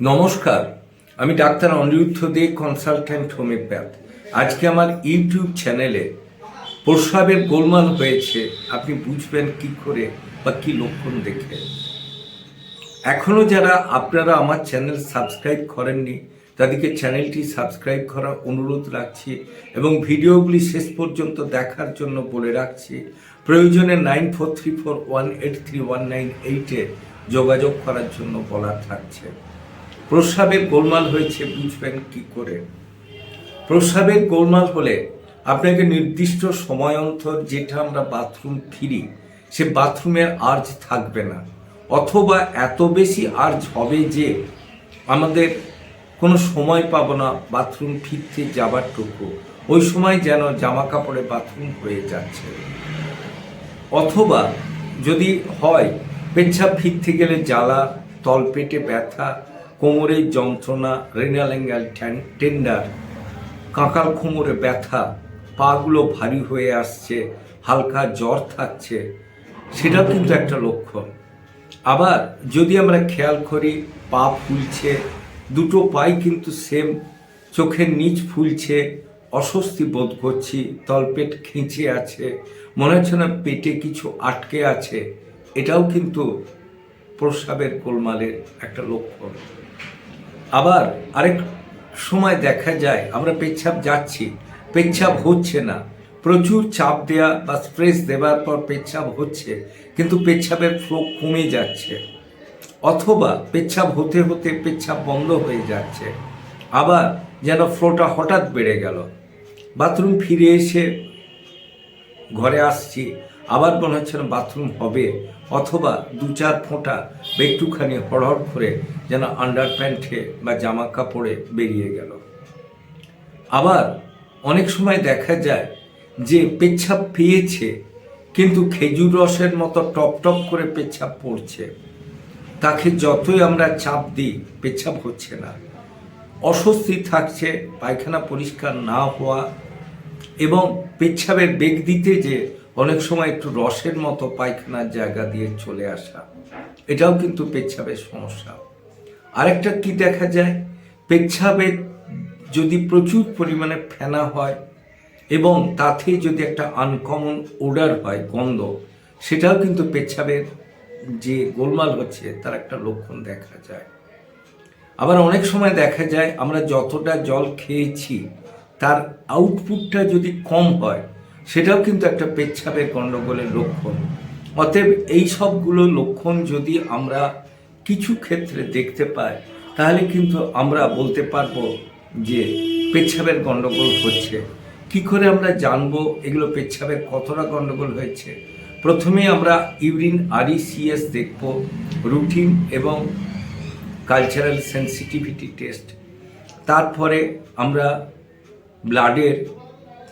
নমস্কার, আমি ডাক্তার অনিরুদ্ধ দে consultant homeopath আজকে আমার ইউটিউব চ্যানেলে প্রস্রাবের গোলমাল হয়েছে, আপনি বুঝবেন কি করে বা কি লক্ষণ দেখে। এখনও যারা আপনারা আমার চ্যানেল সাবস্ক্রাইব করেননি, তাদেরকে চ্যানেলটি সাবস্ক্রাইব করার অনুরোধ রাখছি এবং ভিডিওগুলি শেষ পর্যন্ত দেখার জন্য বলে রাখছি, প্রয়োজনে nine four three four one eight three one nine এইটে যোগাযোগ করার জন্য বলা থাকছে। প্রস্রাবের গোলমাল হয়েছে বুঝবেন কি করে? প্রস্রাবের গোলমাল হলে আপনাকে নির্দিষ্ট সময় অন্তর যেটা আমরা বাথরুম ফিরি, সে বাথরুমের আর্জ থাকবে না। অথবা এত বেশি আর্জ হবে যে আমাদের কোনো সময় পাবো না বাথরুম ফিরতে যাবারটুকু ওই সময় যেন জামা কাপড়ে বাথরুম হয়ে যাচ্ছে। অথবা যদি হয়, পেচ্ছাপ ফিরতে গেলে জ্বালা, তলপেটে ব্যথা কোমরের যন্ত্রণা, রেনাল অ্যাঙ্গেল টেন্ডার কাঁকাল কোমরে ব্যথা, পাগুলো ভারী হয়ে আসছে, হালকা জ্বর থাকছে সেটাও কিন্তু একটা লক্ষণ। আবার যদি আমরা খেয়াল করি, পা ফুলছে, দুটো পাই কিন্তু সেম চোখের নিচ ফুলছে, অস্বস্তি বোধ করছি, তলপেট খেঁচে আছে, মনে হচ্ছে না পেটে কিছু আটকে আছে, এটাও কিন্তু প্রস্রাবের গোলমালের একটা লক্ষণ। আবার আরেক সময় দেখা যায়, আমরা পেচ্ছাপ যাচ্ছি, পেচ্ছাপ হচ্ছে না। প্রচুর চাপ দেয়া বা স্ট্রেস দেওয়ার পর পেচ্ছাপ হচ্ছে, কিন্তু পেচ্ছাপের ফ্লো কমে যাচ্ছে। অথবা পেচ্ছাপ হতে হতে পেচ্ছাপ বন্ধ হয়ে যাচ্ছে। আবার যেন ফ্লোটা হঠাৎ বেড়ে গেল। বাথরুম ফিরে এসে ঘরে আসছি আবার মনে হচ্ছে না বাথরুম হবে, অথবা দু চার ফোঁটা একটুখানি হড়হড় করে যেন আন্ডার প্যান্টে বা জামা কাপড়ে বেরিয়ে গেল। আবার অনেক সময় দেখা যায় যে পেচ্ছাপ পেয়েছে, কিন্তু খেজুর রসের মতো টপ টপ করে পেচ্ছাপ পড়ছে। তাকে যতই আমরা চাপ দিই, পেচ্ছাপ হচ্ছে না। অস্বস্তি থাকছে, পায়খানা পরিষ্কার না হওয়া এবং পেচ্ছাপের বেগ দিতে যে অনেক সময় একটু রসের মতো পায়খানার জায়গা দিয়ে চলে আসা, এটাও কিন্তু পেচ্ছাপের সমস্যা। আরেকটা কি দেখা যায়? পেচ্ছাপে যদি প্রচুর পরিমাণে ফেনা হয় এবং তাতে যদি একটা আনকমন ওডার হয়, গন্ধ, সেটাও কিন্তু পেচ্ছাপের যে গোলমাল হচ্ছে, তার একটা লক্ষণ দেখা যায়। আবার অনেক সময় দেখা যায়, আমরা যতটা জল খেয়েছি, তার আউটপুটটা যদি কম হয় সেটাও কিন্তু একটা পেচ্ছাপের গণ্ডগোলের লক্ষণ। অতএব এই সবগুলো লক্ষণ যদি আমরা কিছু ক্ষেত্রে দেখতে পাই, তাহলে কিন্তু আমরা বলতে পারব যে পেচ্ছাপের গণ্ডগোল হচ্ছে। কি করে আমরা জানব এগুলো পেচ্ছাপের কতটা গণ্ডগোল হয়েছে? প্রথমে আমরা ইউরিন আরইসিএস দেখব, রুটিন এবং কালচারাল সেন্সিটিভিটি টেস্ট। তারপরে আমরা ব্লাডের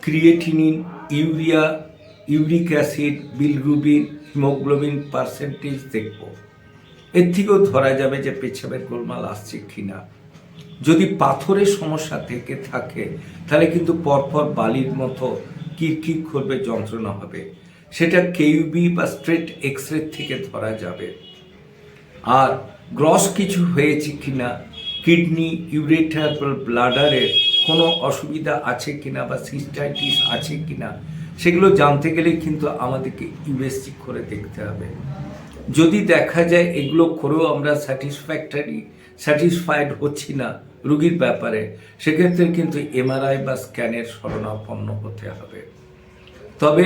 creatinine urea, uric acid, bilirubin, haemoglobin percentage দেখব। এর থেকেও ধরা যাবে যে পেছাবের গোলমাল আসছে কিনা। যদি পাথরের সমস্যা থেকে থাকে, তাহলে কিন্তু পরপর বালির মতো কিরকির করবে যন্ত্রণা হবে। সেটা কেইউবি বা স্ট্রেট এক্স রে থেকে ধরা যাবে। আর গ্রস কিছু হয়েছে কিনা, কিডনি ইউরেটার ব্লাডারের কোনো অসুবিধা আছে কিনা বা সিস্টাইটিস আছে কিনা, সেগুলো জানতে গেলে কিন্তু আমাদেরকে ইউএসসি করে দেখতে হবে। যদি দেখা যায় এগুলো করেও আমরা স্যাটিসফ্যাক্টরি স্যাটিসফাইড হচ্ছি না রুগীর ব্যাপারে, সেক্ষেত্রে কিন্তু এমআরআই বা স্ক্যানের শরণাপন্ন হতে হবে। তবে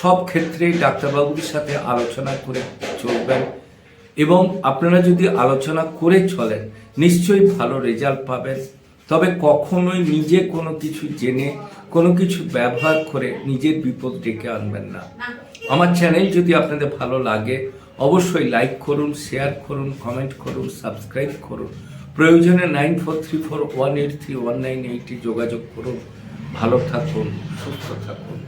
সব ক্ষেত্রেই ডাক্তারবাবুর সাথে আলোচনা করে চলবেন এবং আপনারা যদি আলোচনা করে চলেন, নিশ্চয়ই ভালো রেজাল্ট পাবেন। তবে কখনোই নিজে কোনো কিছু জেনে কোনো কিছু ব্যবহার করে নিজের বিপদ ডেকে আনবেন না। আমার চ্যানেল যদি আপনাদের ভালো লাগে অবশ্যই লাইক করুন শেয়ার করুন কমেন্ট করুন সাবস্ক্রাইব করুন। প্রয়োজনে nine four three four one eight three one nine এইটে যোগাযোগ করুন। ভালো থাকুন সুস্থ থাকুন।